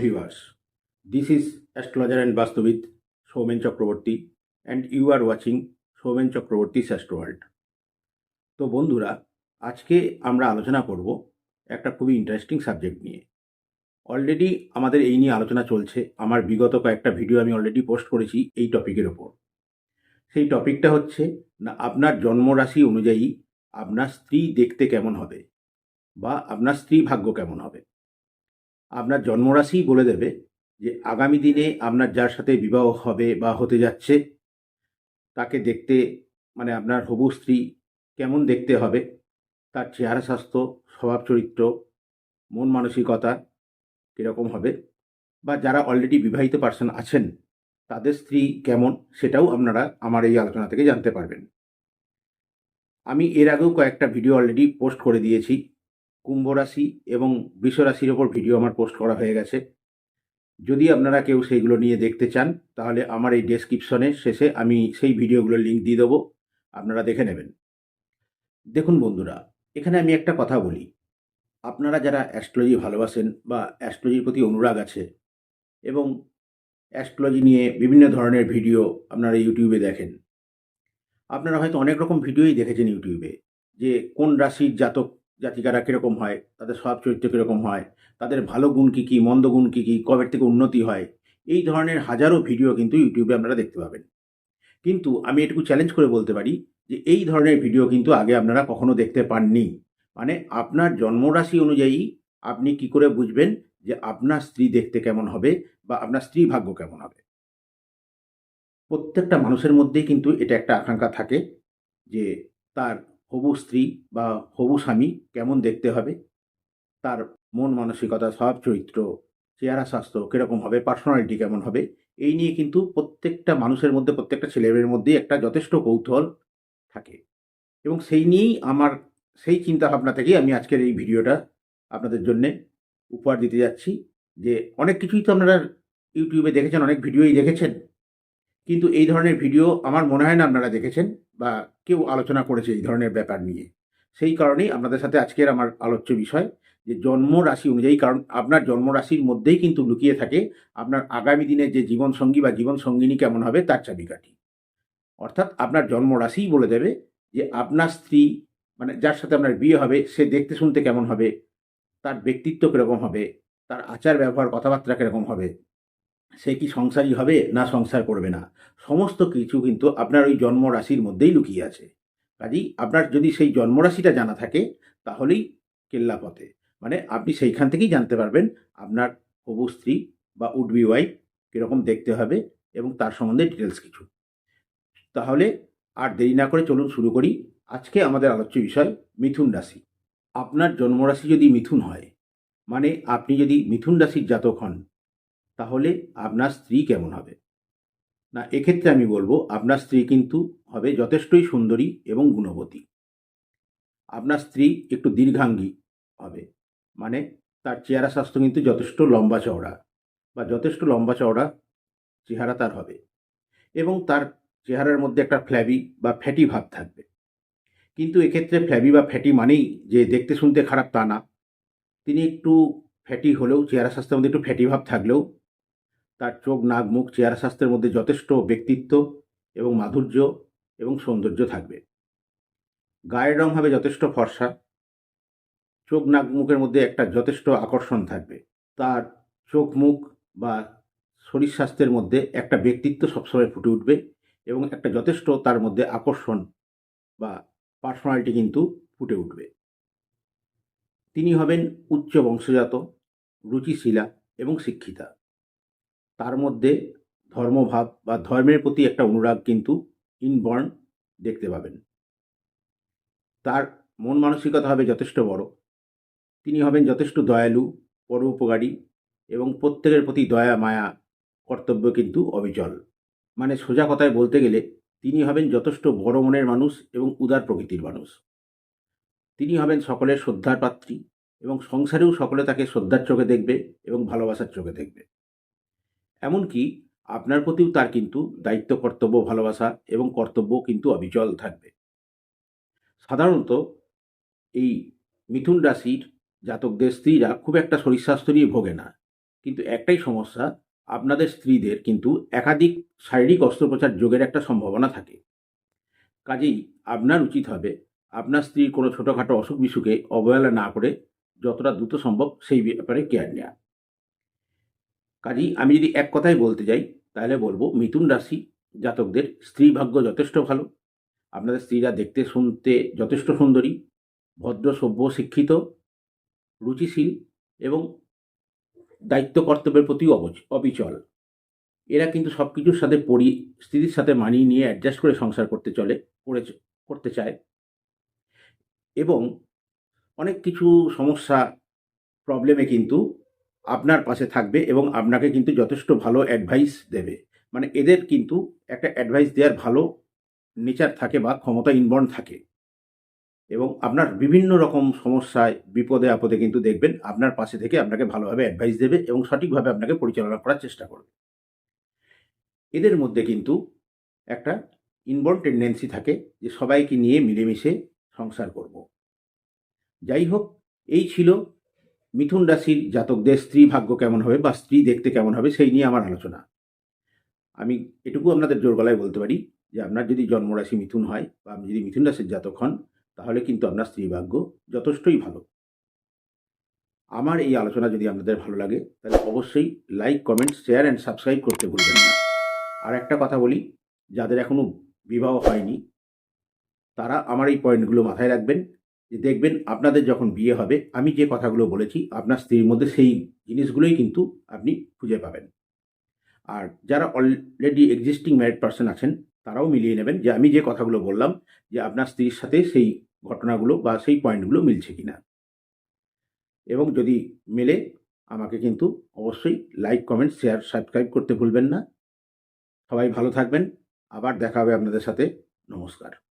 viewers. This is astrologer and Vastuvid Soumen Chakraborty and you are watching Somen Chakraborty Astro world তো বন্ধুরা, আজকে আমরা আলোচনা করব একটা খুবই ইন্টারেস্টিং সাবজেক্ট নিয়ে। অলরেডি আমাদের এই নিয়ে আলোচনা চলছে। আমার বিগত কয়েকটা ভিডিও আমি অলরেডি পোস্ট করেছি এই টপিকের ওপর। সেই টপিকটা হচ্ছে, না, আপনার জন্মরাশি অনুযায়ী আপনার স্ত্রী দেখতে কেমন হবে? বা আপনার স্ত্রী ভাগ্য কেমন হবে? আপনার জন্মরাশিই বলে দেবে যে আগামী দিনে আপনার যার সাথে বিবাহ হবে বা হতে যাচ্ছে, তাকে দেখতে মানে আপনার হবু স্ত্রী কেমন দেখতে হবে, তার চেহারা স্বাস্থ্য, স্বভাব চরিত্র, মন মানসিকতা কীরকম হবে বা যারা অলরেডি বিবাহিত পার্সন আছেন, তাদের স্ত্রী কেমন সেটাও আপনারা আমার এই আলোচনা থেকে জানতে পারবেন। আমি এর আগেও কয়েকটা ভিডিও অলরেডি পোস্ট করে দিয়েছি। কুম্ভ রাশি এবং বৃষ রাশির ওপর ভিডিও আমার পোস্ট করা হয়ে গেছে। যদি আপনারা কেউ সেইগুলো নিয়ে দেখতে চান, তাহলে আমার এই ডেসক্রিপশনের শেষে আমি সেই ভিডিওগুলোর লিঙ্ক দিয়ে দেবো। আপনারা দেখে নেবেন। দেখুন বন্ধুরা, এখানে আমি একটা কথা বলি। আপনারা যারা অ্যাস্ট্রোলজি ভালোবাসেন বা অ্যাস্ট্রোলজির প্রতি অনুরাগ আছে এবং অ্যাস্ট্রোলজি নিয়ে বিভিন্ন ধরনের ভিডিও আপনারা ইউটিউবে দেখেন, আপনারা হয়তো অনেক রকম ভিডিওই দেখেছেন ইউটিউবে যে কোন রাশির জাতক জাতিকারা কীরকম হয়, তাদের স্বভাব চরিত্র কীরকম হয়, তাদের ভালো গুণ কী কী, মন্দ গুণ কী কী কবের থেকে উন্নতি হয়, এই ধরনের হাজারো ভিডিও কিন্তু ইউটিউবে আপনারা দেখতে পাবেন। কিন্তু আমি এটুকু চ্যালেঞ্জ করে বলতে পারি যে এই ধরনের ভিডিও কিন্তু আগে আপনারা কখনো দেখতে পাননি। মানে আপনার জন্মরাশি অনুযায়ী আপনি কি করে বুঝবেন যে আপনার স্ত্রী দেখতে কেমন হবে বা আপনার স্ত্রী ভাগ্য কেমন হবে? প্রত্যেকটা মানুষের মধ্যেই কিন্তু এটা একটা আকাঙ্ক্ষা থাকে যে তার হবু স্ত্রী বা হবু স্বামী কেমন দেখতে হবে? তার মন মানসিকতা স্বভাব চরিত্র, চেহারা স্বাস্থ্য কীরকম হবে? পার্সোনালিটি কেমন হবে? এই নিয়ে কিন্তু প্রত্যেকটা মানুষের মধ্যে, প্রত্যেকটা ছেলেমেয়ের মধ্যেই একটা যথেষ্ট কৌতূহল থাকে। এবং সেই নিয়েই আমার, সেই চিন্তা ভাবনা থেকেই আমি আজকের এই ভিডিওটা আপনাদের জন্যে উপহার দিতে যাচ্ছি। যে অনেক কিছুই তো আপনারা ইউটিউবে দেখেছেন, অনেক ভিডিওই দেখেছেন। কিন্তু এই ধরনের ভিডিও আমার মনে হয় না আপনারা দেখেছেন বা কেউ আলোচনা করেছে এই ধরনের ব্যাপার নিয়ে। সেই কারণেই আপনাদের সাথে আজকের আমার আলোচ্য বিষয় যে জন্ম রাশি অনুযায়ী, কারণ আপনার জন্ম রাশির মধ্যেই কিন্তু লুকিয়ে থাকে আপনার আগামী দিনের যে জীবনসঙ্গী বা জীবন সঙ্গিনী কেমন হবে তার চাবিকাঠি। অর্থাৎ আপনার জন্ম রাশিই বলে দেবে যে আপনার স্ত্রী মানে যার সাথে আপনার বিয়ে হবে, সে দেখতে শুনতে কেমন হবে, তার ব্যক্তিত্ব কীরকম হবে, তার আচার ব্যবহার কথাবার্তা কীরকম হবে সে কি সংসারী হবে না সংসার করবে না? সমস্ত কিছু কিন্তু আপনার ওই জন্মরাশির মধ্যেই লুকিয়ে আছে। কাজেই আপনার যদি সেই জন্মরাশিটা জানা থাকে, তাহলেই কেল্লা পথে। মানে আপনি সেইখান থেকেই জানতে পারবেন আপনার হবু স্ত্রী বা উডবি ওয়াইফ কীরকম দেখতে হবে এবং তার সম্বন্ধে ডিটেলস কিছু। তাহলে আর দেরি না করে চলুন শুরু করি আজকে আমাদের আলোচ্য বিষয় মিথুন রাশি। আপনার জন্মরাশি যদি মিথুন হয় মানে আপনি যদি মিথুন রাশির জাতক হন তাহলে আপনার স্ত্রী কেমন হবে? না, এক্ষেত্রে আমি বলব, আপনার স্ত্রী কিন্তু হবে যথেষ্টই সুন্দরী এবং গুণবতী। আপনার স্ত্রী একটু দীর্ঘাঙ্গী হবে। মানে তার চেহারা স্বাস্থ্য কিন্তু যথেষ্ট লম্বা চওড়া বা যথেষ্ট লম্বা চওড়া চেহারা তার হবে। এবং তার চেহারার মধ্যে একটা ফ্ল্যাবি বা ফ্যাটি ভাব থাকবে। কিন্তু এক্ষেত্রে ফ্ল্যাবি বা ফ্যাটি মানেই যে দেখতে শুনতে খারাপ তা না। তিনি একটু ফ্যাটি হলেও, চেহারা স্বাস্থ্যের মধ্যে একটু ফ্যাটি ভাব থাকলেও তার চোখ, নাক, মুখ, চেহারা স্বাস্থ্যের মধ্যে যথেষ্ট ব্যক্তিত্ব এবং মাধুর্য এবং সৌন্দর্য থাকবে। গায়ের রং হবে যথেষ্ট ফর্সা। চোখ, নাক, মুখের মধ্যে একটা যথেষ্ট আকর্ষণ থাকবে। তার চোখ, মুখ বা শরীর স্বাস্থ্যের মধ্যে একটা ব্যক্তিত্ব সবসময় ফুটে উঠবে এবং একটা যথেষ্ট তার মধ্যে আকর্ষণ বা পার্সোনালিটি কিন্তু ফুটে উঠবে। তিনি হবেন উচ্চ বংশজাত, রুচিশীলা এবং শিক্ষিতা। তার মধ্যে ধর্মভাব বা ধর্মের প্রতি একটা অনুরাগ কিন্তু ইনবর্ন দেখতে পাবেন। তার মন মানসিকতা হবে যথেষ্ট বড়। তিনি হবেন যথেষ্ট দয়ালু, পরোপকারী এবং প্রত্যেকের প্রতি দয়া, মায়া, কর্তব্য কিন্তু অবিচল। মানে সোজা কথায় বলতে গেলে তিনি হবেন যথেষ্ট বড় মনের মানুষ এবং উদার প্রকৃতির মানুষ। তিনি হবেন সকলের শ্রদ্ধার পাত্রী এবং সংসারেও সকলে তাকে শ্রদ্ধার চোখে দেখবে এবং ভালোবাসার চোখে দেখবে। এমনকি আপনার প্রতিও তার কিন্তু দায়িত্ব, কর্তব্য, ভালোবাসা এবং কর্তব্য কিন্তু অবিচল থাকবে। সাধারণত এই মিথুন রাশির জাতকদের স্ত্রীরা খুব একটা শরীর স্বাস্থ্য নিয়ে ভোগে না। কিন্তু একটাই সমস্যা, আপনাদের স্ত্রীদের কিন্তু একাধিক শারীরিক অস্ত্রোপচার যোগের একটা সম্ভাবনা থাকে। কাজেই আপনার উচিত হবে আপনার স্ত্রীর কোনো ছোটোখাটো অসুখ বিসুখে অবহেলা না করে যতটা দ্রুত সম্ভব সেই ব্যাপারে কেয়ার নেওয়া। কাজেই আমি যদি এক কথায় বলতে যাই, তাহলে বলব মিথুন রাশি জাতকদের স্ত্রী ভাগ্য যথেষ্ট ভালো। আপনাদের স্ত্রীরা দেখতে শুনতে যথেষ্ট সুন্দরী, ভদ্র, সভ্য, শিক্ষিত, রুচিশীল এবং দায়িত্ব কর্তব্যের প্রতি অবচ- অবিচল। এরা কিন্তু সব কিছুর সাথে পরিস্থিতির সাথে মানিয়ে নিয়ে অ্যাডজাস্ট করে সংসার করতে চলে করে করতে চায়। এবং অনেক কিছু সমস্যা প্রবলেমে কিন্তু আপনার পাশে থাকবে এবং আপনাকে কিন্তু যথেষ্ট ভালো অ্যাডভাইস দেবে। মানে এদের কিন্তু একটা অ্যাডভাইস দেওয়ার ভালো নেচার থাকে বা ক্ষমতা ইনবর্ন থাকে। এবং আপনার বিভিন্ন রকম সমস্যায়, বিপদে আপদে কিন্তু দেখবেন আপনার পাশে থেকে আপনাকে ভালোভাবে অ্যাডভাইস দেবে এবং সঠিকভাবে আপনাকে পরিচালনা করার চেষ্টা করবে। এদের মধ্যে কিন্তু একটা ইনবর্ন টেন্ডেন্সি থাকে যে সবাইকে নিয়ে মিলেমিশে সংসার করব। যাই হোক, এই ছিল মিথুন রাশির জাতকদের স্ত্রী ভাগ্য কেমন হবে বা স্ত্রী দেখতে কেমন হবে সেই নিয়ে আমার আলোচনা। আমি এটুকু আপনাদের জোর গলায় বলতে পারি যে আপনার যদি জন্মরাশি মিথুন হয় বা আপনি যদি মিথুন রাশির জাতক হন, তাহলে কিন্তু আপনার স্ত্রী ভাগ্য যথেষ্টই ভালো। আমার এই আলোচনা যদি আপনাদের ভালো লাগে, তাহলে অবশ্যই like comment share and subscribe করতে ভুলবেন না। আর একটা কথা বলি, যাদের এখনও বিবাহ হয়নি, তারা আমার এই পয়েন্টগুলো মাথায় রাখবেন। যে দেখবেন আপনাদের যখন বিয়ে হবে, আমি যে কথাগুলো বলেছি, আপনার স্ত্রীর মধ্যে সেই জিনিসগুলোই কিন্তু আপনি খুঁজে পাবেন। আর যারা অলরেডি এক্সিস্টিং ম্যারিড পার্সন আছেন, তারাও মিলিয়ে নেবেন যে আমি যে কথাগুলো বললাম, যে আপনার স্ত্রীর সাথে সেই ঘটনাগুলো বা সেই পয়েন্টগুলো মিলছে কি না এবং যদি মেলে, আমাকে কিন্তু অবশ্যই লাইক কমেন্ট শেয়ার সাবস্ক্রাইব করতে ভুলবেন না। সবাই ভালো থাকবেন। আবার দেখা হবে আপনাদের সাথে। নমস্কার।